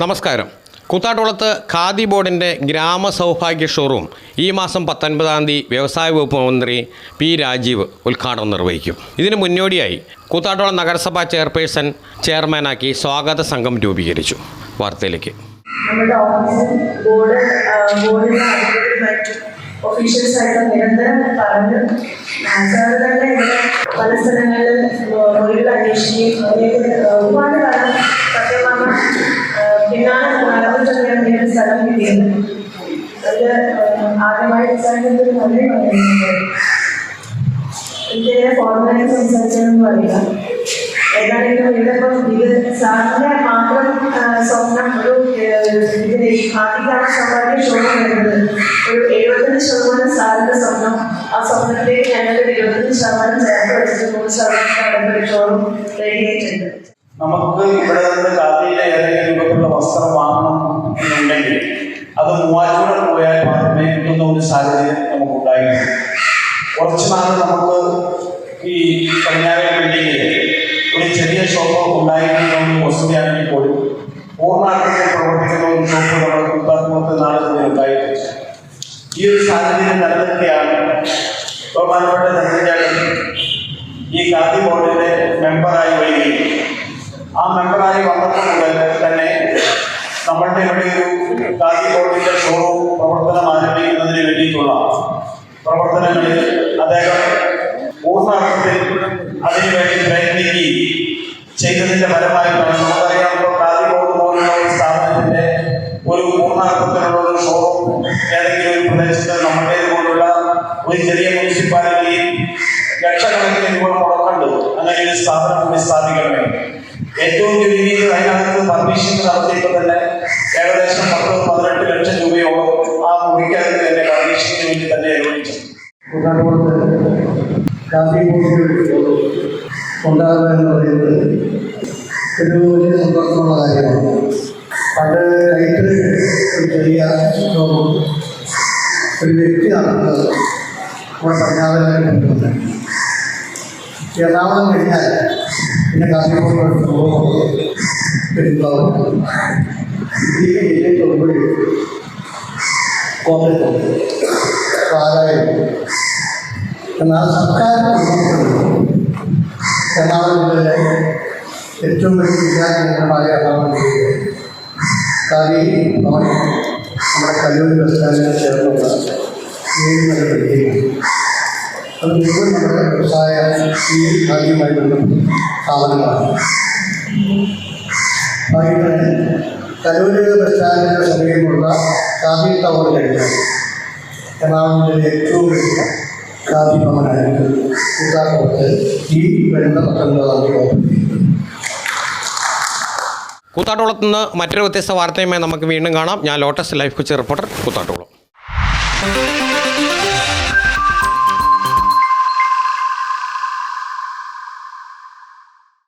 നമസ്കാരം. കൂത്താട്ടുളത്ത് ഖാദി ബോർഡിന്റെ ഗ്രാമ സൗഭാഗ്യ ഷോറൂം ഈ മാസം പത്തൊൻപതാം തീയതി വ്യവസായ വകുപ്പ് മന്ത്രി പി രാജീവ് ഉദ്ഘാടനം നിർവഹിക്കും. ഇതിന് മുന്നോടിയായി കൂത്താട്ടുളം നഗരസഭാ ചെയർപേഴ്സൺ ചെയർമാനാക്കി സ്വാഗത സംഘം രൂപീകരിച്ചു. വാർത്തയിലേക്ക്. നമ്മുടെ ബോർഡ് ബോർഡിന്റെ നിരന്തരം പറഞ്ഞ്. തന്നെ പല സ്ഥലങ്ങളിൽ ഒരുപാട് ആ, പിന്നാലെ നടന്നിട്ടൊക്കെയാണ് ഇങ്ങനെ സ്ഥലം കിട്ടിയത്. അത് ആദ്യമായി സംസാരിക്കുന്നത് ഒരു നന്ദി പറയുന്നുണ്ട് എനിക്ക് ഫോർമാലി സംസാരിച്ചതെന്ന് അറിയില്ല ഏതായാലും ഇതിപ്പം ഇത് സാറിന്റെ മാത്രം സ്വപ്നം ഒരു ഇതിന് ആദ്യകാല സമ്പാദ്യ ഷോറൂം വരുന്നത്. ഒരു എഴുപത്തഞ്ച് ശതമാനം സാറിന്റെ സ്വപ്നം. ആ സ്വപ്നത്തിലേക്ക് ഞങ്ങൾ എഴുപത്തഞ്ച് ശതമാനം ചേർത്ത് വെച്ചിട്ട് മൂന്ന് ശതമാനം ഒരു ഷോറൂം റെഡിയായിട്ടുണ്ട് നമുക്ക് ഇവിടെ നിന്ന് കാത്തിയിലെ ഏതെങ്കിലും രൂപത്തിലുള്ള വസ്ത്രം വാങ്ങണം എന്നുണ്ടെങ്കിൽ അത് മൂവാറ്റുപുഴ പോയാൽ മാത്രമേ കിട്ടുന്ന ഒരു സാഹചര്യം നമുക്ക് ഉണ്ടായിരുന്നു കുറച്ച് നാൾ നമുക്ക് ഈ കന്യാകുമാരി ബിൽഡിങ്ങിൽ ഒരു ചെറിയ ഷോപ്പ് ഉണ്ടായിരുന്നു വസ്തുതയാണെങ്കിൽ പോലും പൂർണാർത്ഥത്തിൽ പ്രവർത്തിക്കുന്ന ഒരു ഷോപ്പ് നമ്മൾ കുത്താത്മത്തെ നാളെ തന്നെ ഉണ്ടായിട്ടുണ്ട് ഈ ഒരു സാഹചര്യം നിലനിൽക്കുകയാണ്. ബഹുമാനപ്പെട്ട ചന്ദ്രചേട്ടൻ ഈ ഗാന്ധി ബോർഡിന്റെ മെമ്പറായി വരികയും ആ മെമ്പറായി വന്നപ്പോൾ മുതൽ തന്നെ നമ്മളുടെ ഇവിടെ ഗാന്ധി ബോർഡിന്റെ ഷോറൂം പ്രവർത്തനം ആരംഭിക്കുന്നതിന് വേണ്ടിയിട്ടുള്ള പ്രവർത്തനങ്ങളിൽ അദ്ദേഹം പൂർണാർത്ഥത്തിൽ അതിനുവേണ്ടി പ്രയത്നിക്കുകയും ചെയ്തതിന്റെ ഫലമായിട്ടാണ് നമുക്കറിയാം. ഇപ്പോൾ ബോർഡ് പോലുള്ള ഒരു സ്ഥാപനത്തിന്റെ ഒരു പൂർണാർത്ഥത്തിലുള്ള ഒരു ഷോറൂം ഏതെങ്കിലും ഒരു പ്രദേശത്ത് നമ്മുടേത് പോലുള്ള ഒരു ചെറിയ മുനിസിപ്പാലിറ്റിയിൽ ലക്ഷക്കണക്കിന് രൂപ മുടക്കുന്നുണ്ട്. അങ്ങനെ ഒരു സ്ഥാപനം കൂടി സ്ഥാപിക്കണമേ ഏറ്റവും ചുരുങ്ങിയത് അതിനകത്ത് പെർമിഷൻ നടത്തിയപ്പോൾ തന്നെ ഏകദേശം കുട്ടനാട്ടുപുറത്ത് ഗാന്ധി ബോർഡിൽ ഉണ്ടാകുക എന്ന് പറയുന്നത് ഒരു വലിയ സന്തോഷമുള്ള കാര്യമാണ് പണ്ട് കൈത്തറി ഒരു ചെറിയ ഷോപ്പും ഒരു വ്യക്തി നടത്തുന്നത് നമ്മുടെ പഞ്ചാബിലേക്ക് കൊണ്ടുവന്നത് എറണാകുളം കഴിഞ്ഞാൽ പിന്നെ കാസർഗോഡ് ഷോപ്പും പെരുമ്പാവൂർ ഈ ജില്ലയിൽ തൊടുപുഴ കോട്ടയത്ത് പാലായിൽ എന്നാൽ സർക്കാർ എറണാകുളം ഏറ്റവും വലിയ വിദ്യാകേന്ദ്രമായ എറണാകുളം ജില്ലയിലെ കാലി ഭവൻ നമ്മുടെ കല്ലൂർ ബസ് ചേർന്നുള്ള ഏഴ് നില ബിൽഡിംഗ് അത് മുഴുവൻ നമ്മുടെ വ്യവസായ ഈ കാര്യവുമായി ബന്ധപ്പെട്ട സ്ഥാപനങ്ങളാണ്. വൈകിട്ട് കല്ലൂർ ബസ് സ്റ്റാൻഡിന് സമീപമുള്ള കാവി ടവർ കഴിഞ്ഞാൽ എറണാകുളം ഏറ്റവും വലിയ ചെയ്യും കൂത്താട്ടുകുളത്ത് നിന്ന് മറ്റൊരു വ്യത്യസ്ത വാർത്തയുമായി നമുക്ക് വീണ്ടും കാണാം. ഞാൻ Lotus Life Kochi reporter Koothattukulam